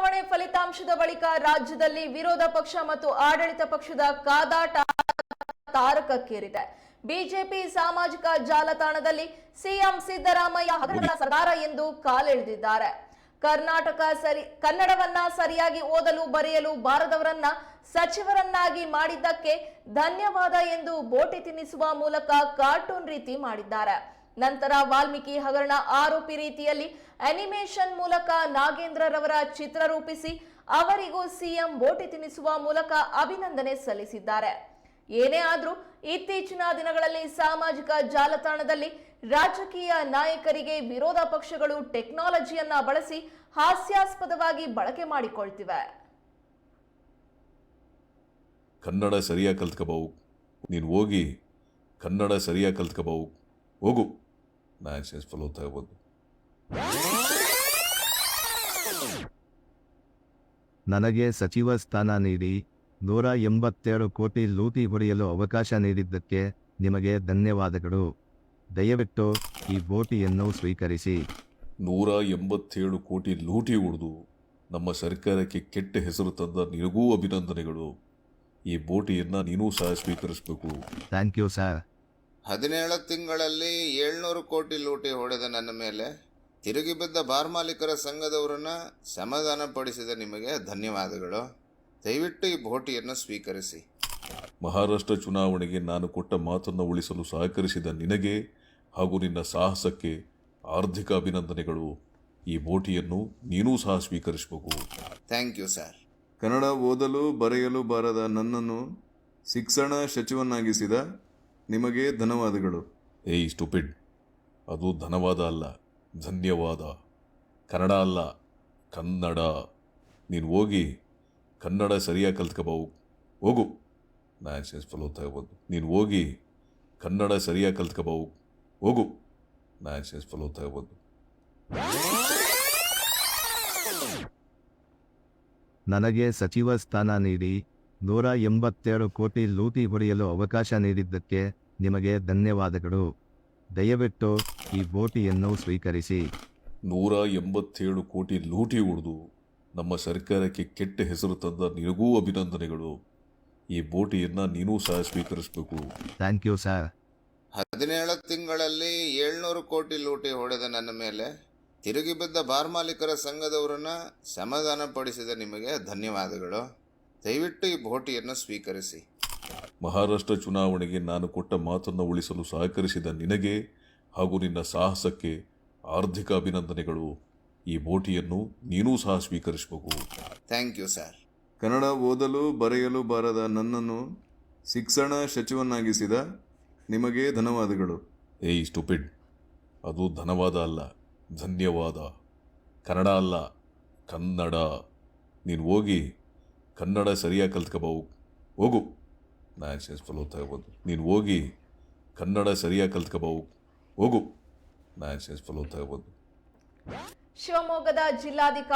ಚುನಾವಣೆ ಫಲಿತಾಂಶದ ಬಳಿಕ ರಾಜ್ಯದಲ್ಲಿ ವಿರೋಧ ಪಕ್ಷ ಮತ್ತು ಆಡಳಿತ ಪಕ್ಷದ ಕಾದಾಟ ತಾರಕಕ್ಕೇರಿದೆ. ಬಿಜೆಪಿ ಸಾಮಾಜಿಕ ಜಾಲತಾಣದಲ್ಲಿ ಸಿಎಂ ಸಿದ್ದರಾಮಯ್ಯ ಹಗರಣ ಸರ್ಕಾರ ಎಂದು ಕಾಲೆಳೆದಿದ್ದಾರೆ. ಕರ್ನಾಟಕ ಸರಿ, ಕನ್ನಡವನ್ನ ಸರಿಯಾಗಿ ಓದಲು ಬರೆಯಲು ಬಾರದವರನ್ನ ಸಚಿವರನ್ನಾಗಿ ಮಾಡಿದ್ದಕ್ಕೆ ಧನ್ಯವಾದ ಎಂದು ಬೋಟಿ ತಿನ್ನಿಸುವ ಮೂಲಕ ಕಾರ್ಟೂನ್ ರೀತಿ ಮಾಡಿದ್ದಾರೆ. ನಂತರ ವಾಲ್ಮೀಕಿ ಹಗರಣ ಆರೋಪಿ ರೀತಿಯಲ್ಲಿ ಅನಿಮೇಷನ್ ಮೂಲಕ ನಾಗೇಂದ್ರರವರ ಚಿತ್ರ ರೂಪಿಸಿ ಅವರಿಗೂ ಸಿಎಂ ಬೋಟಿ ತಿನ್ನಿಸುವ ಮೂಲಕ ಅಭಿನಂದನೆ ಸಲ್ಲಿಸಿದ್ದಾರೆ. ಏನೇ ಆದರೂ ಇತ್ತೀಚಿನ ದಿನಗಳಲ್ಲಿ ಸಾಮಾಜಿಕ ಜಾಲತಾಣದಲ್ಲಿ ರಾಜಕೀಯ ನಾಯಕರಿಗೆ ವಿರೋಧ ಪಕ್ಷಗಳು ಟೆಕ್ನಾಲಜಿಯನ್ನ ಬಳಸಿ ಹಾಸ್ಯಾಸ್ಪದವಾಗಿ ಬಳಕೆ ಮಾಡಿಕೊಳ್ತಿವೆ. ಕನ್ನಡ ಸರಿಯಾಗಿ ಕಲ್ತ್ಕೋಬವು. ನೀನು ಹೋಗಿ ಕನ್ನಡ ಸರಿಯಾಗಿ ಕಲ್ತ್ಕೋಬವು. ಹೋಗು. ನಾನು ಸೆನ್ಸ್ ಫಾಲೋ ತಗೋಬೋದು. ನನಗೆ ಸಚಿವ ಸ್ಥಾನ ನೀಡಿ ನೂರ ಎಂಬತ್ತೆರಡು ಕೋಟಿ ಲೂಟಿ ಹೊಡೆಯಲು ಅವಕಾಶ ನೀಡಿದ್ದಕ್ಕೆ ನಿಮಗೆ ಧನ್ಯವಾದಗಳು. ದಯವಿಟ್ಟು ಈ ಬೋಟಿಯನ್ನು ಸ್ವೀಕರಿಸಿ. ನೂರ ಎಂಬತ್ತೇಳು ಕೋಟಿ ಲೂಟಿ ಹೊಡೆದು ನಮ್ಮ ಸರ್ಕಾರಕ್ಕೆ ಕೆಟ್ಟ ಹೆಸರು ತಂದ ನಿನಗೂ ಅಭಿನಂದನೆಗಳು. ಈ ಬೋಟಿಯನ್ನು ನೀನೂ ಸಹ ಸ್ವೀಕರಿಸಬೇಕು. Thank you sir. ಹದಿನೇಳು ತಿಂಗಳಲ್ಲಿ ಏಳ್ನೂರು ಕೋಟಿ ಲೂಟಿ ಹೊಡೆದ ನನ್ನ ಮೇಲೆ ತಿರುಗಿ ಬಿದ್ದ ಬಾರ್ ಮಾಲೀಕರ ಸಂಘದವರನ್ನ ಸಮಾಧಾನಪಡಿಸಿದ ನಿಮಗೆ ಧನ್ಯವಾದಗಳು. ದಯವಿಟ್ಟು ಈ ಭೋಟಿಯನ್ನು ಸ್ವೀಕರಿಸಿ. ಮಹಾರಾಷ್ಟ್ರ ಚುನಾವಣೆಗೆ ನಾನು ಕೊಟ್ಟ ಮಾತನ್ನು ಉಳಿಸಲು ಸಹಕರಿಸಿದ ನಿನಗೆ ಹಾಗೂ ನಿನ್ನ ಸಾಹಸಕ್ಕೆ ಆರ್ಥಿಕ ಅಭಿನಂದನೆಗಳು. ಈ ಬೋಟಿಯನ್ನು ನೀನೂ ಸಹ ಸ್ವೀಕರಿಸಬೇಕು. Thank you sir. ಕನ್ನಡ ಓದಲು ಬರೆಯಲು ಬಾರದ ನನ್ನನ್ನು ಶಿಕ್ಷಣ ಸಚಿವನಾಗಿಸಿದ ನಿಮಗೆ ಧನ್ಯವಾದಗಳು. ಏಯ್ ಸ್ಟುಪಿಡ್. ಅದು ಧನವಾದ ಅಲ್ಲ ಧನ್ಯವಾದ. ಕನ್ನಡ ಅಲ್ಲ ಕನ್ನಡ. ನೀನು ಹೋಗಿ ಕನ್ನಡ ಸರಿಯಾಗಿ ಕಲ್ತ್ಕೋಬವು. ಹೋಗು. ನಾನು ಸೆನ್ಸ್ ಫಾಲೋ ತಗೋಬೋದು ನೀನು ಹೋಗಿ ಕನ್ನಡ ಸರಿಯಾಗಿ ಕಲ್ತ್ಕೋಬವು. ಹೋಗು. ನಾನು ಸೆನ್ಸ್ ಫಾಲೋ ತಗೋಬೋದು ನನಗೆ ಸಚಿವ ಸ್ಥಾನ ನೀಡಿ ನೂರ ಎಂಬತ್ತೆರಡು ಕೋಟಿ ಲೂಟಿ ಹೊಡೆಯಲು ಅವಕಾಶ ನೀಡಿದ್ದಕ್ಕೆ ನಿಮಗೆ ಧನ್ಯವಾದಗಳು. ದಯವಿಟ್ಟು ಈ ಬೋಟಿಯನ್ನು ಸ್ವೀಕರಿಸಿ. ನೂರ ಎಂಬತ್ತೇಳು ಕೋಟಿ ಲೂಟಿ ಹೊಡೆದು ನಮ್ಮ ಸರ್ಕಾರಕ್ಕೆ ಕೆಟ್ಟ ಹೆಸರು ತಂದ ನಿನಗೂ ಅಭಿನಂದನೆಗಳು. ಈ ಬೋಟಿಯನ್ನು ನೀನೂ ಸಹ ಸ್ವೀಕರಿಸಬೇಕು. Thank you sir. ಹದಿನೇಳು ತಿಂಗಳಲ್ಲಿ ಏಳ್ನೂರು ಕೋಟಿ ಲೂಟಿ ಹೊಡೆದ ನನ್ನ ಮೇಲೆ ತಿರುಗಿ ಬಿದ್ದ ಬಾರ್ ಮಾಲೀಕರ ಸಂಘದವರನ್ನ ಸಮಾಧಾನಪಡಿಸಿದ ನಿಮಗೆ ಧನ್ಯವಾದಗಳು. ದಯವಿಟ್ಟು ಈ ಬೋಟಿಯನ್ನು ಸ್ವೀಕರಿಸಿ. ಮಹಾರಾಷ್ಟ್ರ ಚುನಾವಣೆಗೆ ನಾನು ಕೊಟ್ಟ ಮಾತನ್ನು ಉಳಿಸಲು ಸಹಕರಿಸಿದ ನಿನಗೆ ಹಾಗೂ ನಿನ್ನ ಸಾಹಸಕ್ಕೆ ಆರ್ಥಿಕ ಅಭಿನಂದನೆಗಳು. ಈ ಬೋಟಿಯನ್ನು ನೀನೂ ಸಹ ಸ್ವೀಕರಿಸಬೇಕು ಥ್ಯಾಂಕ್ ಯು ಸರ್. ಕನ್ನಡ ಓದಲು ಬರೆಯಲು ಬಾರದ ನನ್ನನ್ನು ಶಿಕ್ಷಣ ಸಚಿವನಾಗಿಸಿದ ನಿಮಗೆ ಧನ್ಯವಾದಗಳು. ಏಯ್ ಸ್ಟುಪಿಡ್. ಅದು ಧನವಾದ ಅಲ್ಲ ಧನ್ಯವಾದ. ಕನ್ನಡ ಅಲ್ಲ ಕನ್ನಡ. ನೀನು ಹೋಗಿ ಕನ್ನಡ ಸರಿಯಾಗಿ ಕಲ್ತ್ಕೋಬಹುದು ಹೋಗು. ನಾನು ಸೆನ್ಸ್ ಫಾಲೋ ತಗೋಬೋದು. ನೀನು ಹೋಗಿ ಕನ್ನಡ ಸರಿಯಾಗಿ ಕಲ್ತ್ಕೋಬವು ಹೋಗು. ನಾನು ಸೆನ್ಸ್ ಫಾಲೋ ತಗೋಬೋದು. ಶಿವಮೊಗ್ಗದ ಜಿಲ್ಲಾಧಿಕಾರಿ